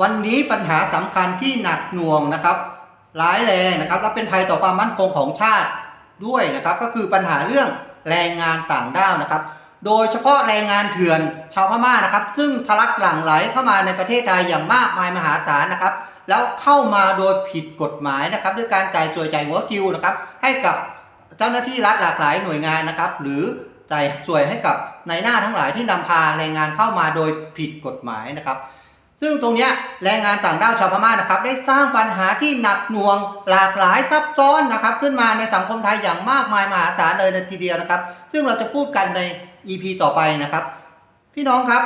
วันนี้ปัญหาสำคัญที่หนักหน่วงนะครับร้ายแรงนะครับและเป็นภัยต่อความมั่นคงของชาติด้วยนะครับ ก็คือปัญหาเรื่องแรงงานต่างด้าวนะครับ โดยเฉพาะแรงงานเถื่อนชาวพม่านะครับ ซึ่งทะลักหลั่งไหลเข้ามาในประเทศไทยอย่างมากมายมหาศาลนะครับ แล้วเข้ามาโดยผิดกฎหมายนะครับ ด้วยการจ่ายสวยจ่ายหัวคิวนะครับ ให้กับเจ้าหน้าที่รัฐหลากหลายหน่วยงานนะครับ หรือจ่ายสวยให้กับนายหน้าทั้งหลายที่นำพาแรงงานเข้ามาโดยผิดกฎหมายนะครับ ซึ่งตรงนี้แรงงานต่างด้าวชาวพม่านะครับ ได้สร้างปัญหาที่หนักหน่วงหลากหลายซับซ้อนนะครับ ขึ้นมาในสังคมไทยอย่างมากมายมหาศาลเลยทีเดียวนะครับ ซึ่งเราจะพูดกันใน EP ต่อไปนะครับ พี่น้องครับ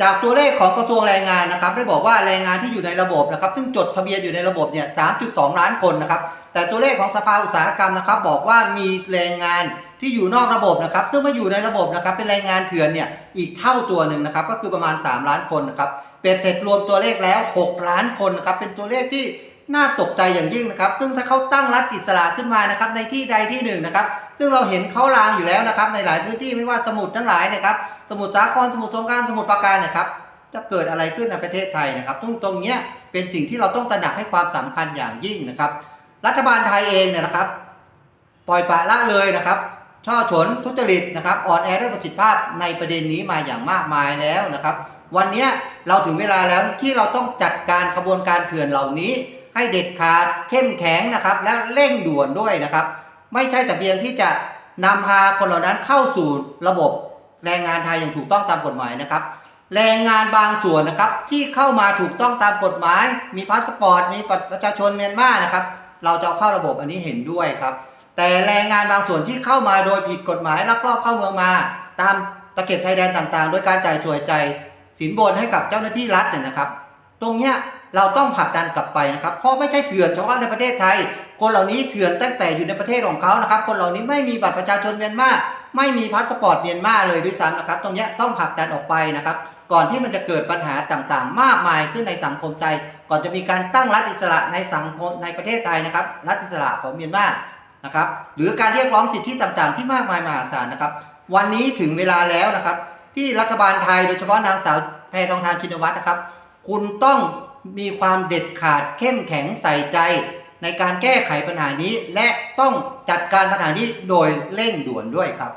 จากตัวเลขของกระทรวงแรงงานนะครับ ได้บอกว่าแรงงานที่อยู่ในระบบนะครับ ซึ่งจดทะเบียนอยู่ในระบบเนี่ย 3.2 ล้านคนนะครับ แต่ตัวเลขของสภาอุตสาหกรรมนะครับ บอกว่ามีแรงงานที่อยู่นอกระบบนะครับ ซึ่งมาอยู่ในระบบนะครับ เป็นแรงงานเถื่อนเนี่ยอีกเท่าตัวหนึ่งนะครับ ก็คือประมาณ 3 ล้านคนนะครับ เป็ดเสร็จรวมตัวเลขแล้ว 6 ล้านคนนะครับเป็นตัวเลขที่น่าตกใจอย่างยิ่งนะครับ ซึ่งถ้าเขาตั้งรัฐอิสระขึ้นมานะครับในที่ใดที่หนึ่งนะครับ ซึ่งเราเห็นเขาลางอยู่แล้วนะครับ ในหลายพื้นที่ไม่ว่าสมุทรทั้งหลายนะครับ สมุทรสาครสมุทรสงครามสมุทรปราการนะครับจะเกิดอะไรขึ้นในประเทศไทยนะครับตรงตรงเนี้ยเป็นสิ่งที่เราต้องตระหนักให้ความสำคัญอย่างยิ่งนะครับ รัฐบาลไทยเองเนี่ยนะครับ ปล่อยปละละเลยนะครับ ช่อฉนทุจริตนะครับอ่อนแอด้วยประสิทธิภาพในประเด็นนี้มาอย่างมากมายแล้วนะครับ วันนี้เราถึงเวลาแล้วที่เราต้องจัดการขบวนการเถื่อนเหล่านี้ ให้เด็ดขาดเข้มแข็งนะครับ และเร่งด่วนด้วยนะครับ ไม่ใช่แต่เพียงที่จะนำพาคนเหล่านั้นเข้าสู่ระบบแรงงานไทยอย่างถูกต้องตามกฎหมายนะครับ แรงงานบางส่วนนะครับ ที่เข้ามาถูกต้องตามกฎหมาย มีพาสปอร์ตมีประชาชนเมียนมานะครับ เราจะเข้าระบบอันนี้เห็นด้วยครับ แต่แรงงานบางส่วนที่เข้ามาโดยผิดกฎหมายลักลอบเข้าเมืองมา ตามตะเข็บชายแดนต่างๆ โดยการจ่ายสวยใจ สินบนให้กับเจ้าหน้าที่รัฐเนี่ยนะครับ ตรงเนี้ยเราต้องผลักดันกลับไปนะครับ เพราะไม่ใช่เถื่อนเฉพาะในประเทศไทย คนเหล่านี้เถื่อนตั้งแต่อยู่ในประเทศของเขานะครับ คนเหล่านี้ไม่มีบัตรประชาชนเมียนมาไม่มีพาสปอร์ตเมียนมาเลยด้วยซ้ำนะครับ ตรงเนี้ยต้องผลักดันออกไปนะครับ ก่อนที่มันจะเกิดปัญหาต่างๆ มากมายขึ้นในสังคมไทย ก่อนจะมีการตั้งรัฐอิสระในสังคมในประเทศไทยนะครับ รัฐอิสระของเมียนมานะครับ หรือการเรียกร้องสิทธิต่างๆ ที่มากมายมหาศาลนะครับ วันนี้ถึงเวลาแล้วนะครับ ที่รัฐบาลไทยโดยเฉพาะนางสาวแพทองทานชินวัตรนะครับ คุณต้องมีความเด็ดขาดเข้มแข็งใส่ใจ ในการแก้ไขปัญหานี้ และต้องจัดการปัญหานี้โดยเร่งด่วนด้วยครับ